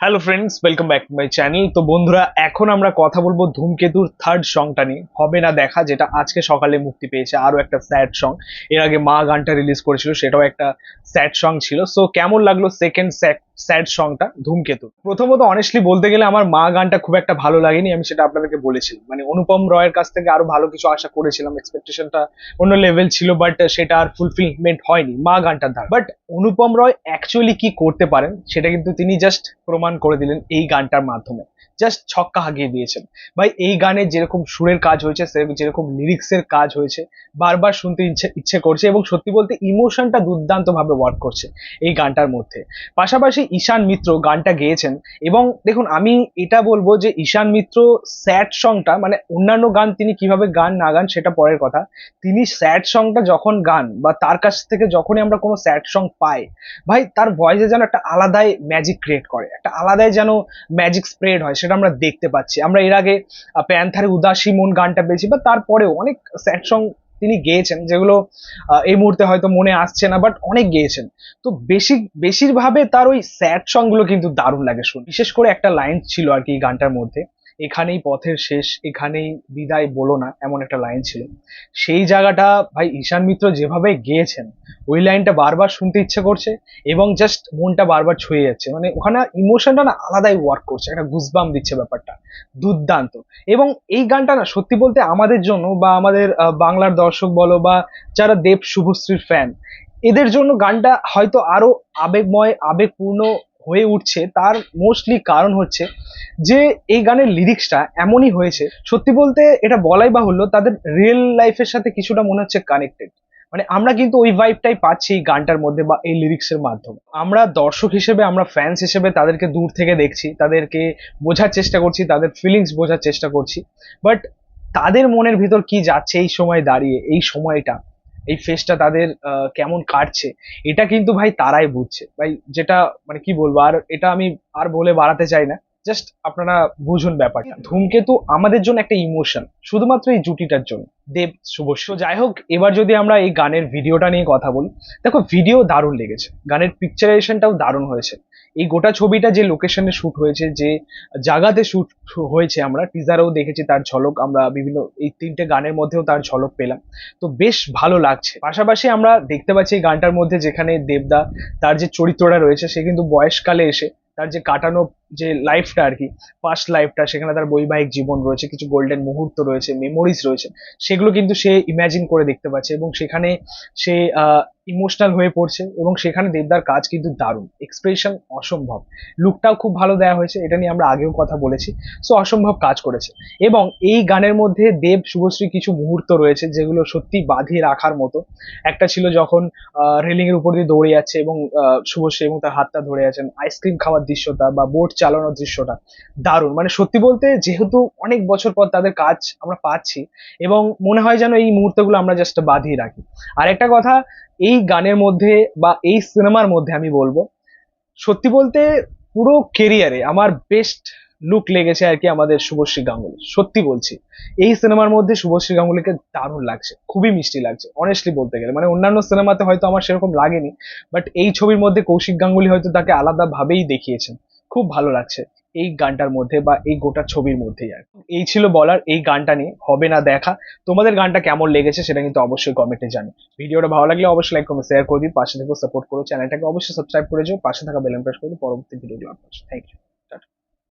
Hello friends welcome back to my channel তো বন্ধুরা, এখন আমরা কথা বলব ধূমকেতুর থার্ড সংটা নিয়ে। হবে না দেখা, যেটা আজকে সকালে মুক্তি পেয়েছে, আরও একটা স্যাড সং এর আগে মা গানটা রিলিজ করেছিল, সেটাও একটা স্যাড সং ছিল। সো কেমন লাগল সেকেন্ড স্যাড সংটা ধূমকেতু। প্রথমত অনেস্টলি বলতে গেলে আমার মা গানটা খুব একটা ভালো লাগেনি, আমি সেটা আপনাদেরকে বলেছিলাম। মানে অনুপম রয়ের কাছ থেকে আরও ভালো কিছু আশা করেছিলাম এক্সপেকটেশনটা অন্য লেভেল ছিল বাট সেটা আর ফুলফিলমেন্ট হয়নি, মা গানটার দ্বারা বাট অনুপম রয় অ্যাকচুয়ালি কি করতে পারেন, সেটা কিন্তু তিনি জাস্ট প্রমাণ করে দিলেন এই গানটার মাধ্যমে। জাস্ট ছক্কা হাগিয়ে দিয়েছেন। ভাই, এই গানে যেরকম সুরের কাজ হয়েছে, সে- যেরকম লিরিক্সের কাজ হয়েছে, বারবার শুনতে ইচ্ছে ইচ্ছে করছে এবং সত্যি বলতে ইমোশনটা দুর্দান্ত ভাবে ওয়ার্ক করছে এই গানটার মধ্যে। পাশাপাশি ঈশান মিত্র গানটা গেয়েছেন। এবং দেখুন আমি এটা বলব যে ঈশান মিত্র স্যাড সংটা মানে অন্যান্য গান তিনি কীভাবে গান না গান সেটা পরের কথা। তিনি স্যাড সংটা যখন গান বা তার কাছ থেকে যখনই আমরা কোনো স্যাড সং পাই ভাই তার ভয়েসে যেন একটা আলাদাই ম্যাজিক ক্রিয়েট করে একটা আলাদাই যেন ম্যাজিক স্প্রেড হয় সেটা আমরা দেখতে পাচ্ছি। আমরা এর আগে আহ, প্যান্থারের উদাসী মন গানটা পেয়েছি বা তারপরেও অনেক স্যাড সং তিনি গেয়েছেন, যেগুলো এই মুহূর্তে হয়তো মনে আসছে না বাট অনেক গেয়েছেন। তো বেশি বেশিরভাবে তার ওই স্যাড সংগুলো কিন্তু দারুণ লাগে শুন। বিশেষ করে একটা লাইন ছিল আর কি গানটার মধ্যে, এখানেই পথের শেষ, এখানেই বিদায় বলো না এমন একটা লাইন ছিল। সেই জায়গাটা ভাই ঈশান মিত্র যেভাবে গেয়েছেন ওই লাইনটা বারবার শুনতে ইচ্ছে করছে এবং জাস্ট মনটা বারবার ছুঁয়ে যাচ্ছে। মানে ওখানে ইমোশনটা না আলাদাই ওয়ার্ক করছে, একটা গুজবাম দিচ্ছে ব্যাপারটা, দুর্দান্ত। এবং এই গানটা না সত্যি বলতে আমাদের জন্য বা আমাদের বাংলার দর্শক বলো বা যারা দেব শুভশ্রীর ফ্যান এদের জন্য গানটা হয়তো আরও আবেগময়, আবেগপূর্ণ হয়ে উঠছে। তার মোস্টলি কারণ হচ্ছে যে এই গানের লিরিক্সটা এমনই হয়েছে, সত্যি বলতে এটা বলাই বাহুল্য, তাদের রিয়েল লাইফের সাথে কিছুটা মনে হচ্ছে কানেক্টেড মানে আমরা কিন্তু ওই ভাইবটাই পাচ্ছি এই গানটার মধ্যে বা এই লিরিক্সের মাধ্যমে। আমরা দর্শক হিসেবে, আমরা ফ্যান্স হিসেবে তাদেরকে দূর থেকে দেখছি, তাদেরকে বোঝার চেষ্টা করছি, তাদের ফিলিংস বোঝার চেষ্টা করছি। বাট তাদের মনের ভিতর কি যাচ্ছে এই সময় দাঁড়িয়ে, এই সময়টা, এই ফেসটা তাদের কেমন কাটছে, এটা কিন্তু ভাই তারাই বুঝছে। ভাই যেটা মানে কি বলব, আর এটা আমি আর বলে বাড়াতে চাই না। জাস্ট আপনারা বুঝুন ব্যাপারটা। ধূমকেতু আমাদের জন্য একটা ইমোশন শুধুমাত্র এই জুটিটার জন্য। দেব তো যাই হোক, এবার যদি আমরা এই গানের ভিডিওটা নিয়ে কথা বলি, দেখো ভিডিও দারুণ লেগেছে। গানের পিকচারাইজেশনটাও দারুণ হয়েছে। এই গোটা ছবিটা যে লোকেশনে শুট হয়েছে, যে জায়গাতে শুট হয়েছে আমরা টিজারেও দেখেছি তার ঝলক, আমরা বিভিন্ন, এই তিনটে গানের মধ্যেও তার ঝলক পেলাম। তো বেশ ভালো লাগছে। পাশাপাশি আমরা দেখতে পাচ্ছি এই গানটার মধ্যে যেখানে দেবদা, তার যে চরিত্রটা রয়েছে, সে কিন্তু বয়সকালে এসে তার যে কাটানো যে লাইফটা আর কি পাস্ট লাইফটা সেখানে তার বৈবাহিক জীবন রয়েছে, কিছু গোল্ডেন মুহূর্ত রয়েছে মেমোরিজ রয়েছে, সেগুলো কিন্তু সে ইমাজিন করে দেখতে পাচ্ছে এবং সেখানে সে ইমোশনাল হয়ে পড়ছে এবং সেখানে দেবদার কাজ কিন্তু দারুণ। এক্সপ্রেশন অসম্ভব। লুকটাও খুব ভালো দেওয়া হয়েছে, এটা নিয়ে আমরা আগেও কথা বলেছি। সো অসম্ভব কাজ করেছে। এবং এই গানের মধ্যে দেব, শুভশ্রী কিছু মুহূর্ত রয়েছে, যেগুলো সত্যি বাঁধিয়ে রাখার মতো। একটা ছিল যখন রেলিং এর উপর দিয়ে দৌড়ে যাচ্ছে এবং শুভশ্রী এবং তার হাতটা ধরে আছেন আইসক্রিম খাওয়ার দৃশ্যটা বা বোট চালানোর দৃশ্যটা। দারুণ। মানে সত্যি বলতে যেহেতু অনেক বছর পর তাদের কাজ আমরা পাচ্ছি এবং মনে হয় যেন এই মুহূর্তগুলো আমরা জাস্ট বাঁধিয়ে রাখি। আর একটা কথা, এই গানের মধ্যে বা এই সিনেমার মধ্যে আমি বলব, সত্যি বলতে পুরো কেরিয়ারে আমার বেস্ট লুক লেগেছে আর কি আমাদের শুভশ্রী গাঙ্গুলি সত্যি বলছি, এই সিনেমার মধ্যে শুভশ্রী গাঙ্গুলিকে দারুণ লাগছে, খুবই মিষ্টি লাগছে অনেস্টলি বলতে গেলে। মানে অন্যান্য সিনেমাতে হয়তো আমার সেরকম লাগেনি বাট এই ছবির মধ্যে কৌশিক গাঙ্গুলি হয়তো তাকে আলাদাভাবেই দেখিয়েছেন। খুব ভালো লাগছে এই গানটার মধ্যে বা এই গোটা ছবির মধ্যেই আর। এই ছিল বলার এই গানটা নিয়ে, হবে না দেখা। তোমাদের গানটা কেমন লেগেছে সেটা কিন্তু অবশ্যই কমেন্টে জানো ভিডিওটা ভালো লাগলে অবশ্যই লাইক কমেন্ট শেয়ার করে দিন পাশে থেকে সাপোর্ট করো। চ্যানেলটাকে অবশ্যই সাবস্ক্রাইব করে যাও। পাশে থাকা বেলন প্রেস করে পরবর্তী ভিডিওগুলো থ্যাংক ইউ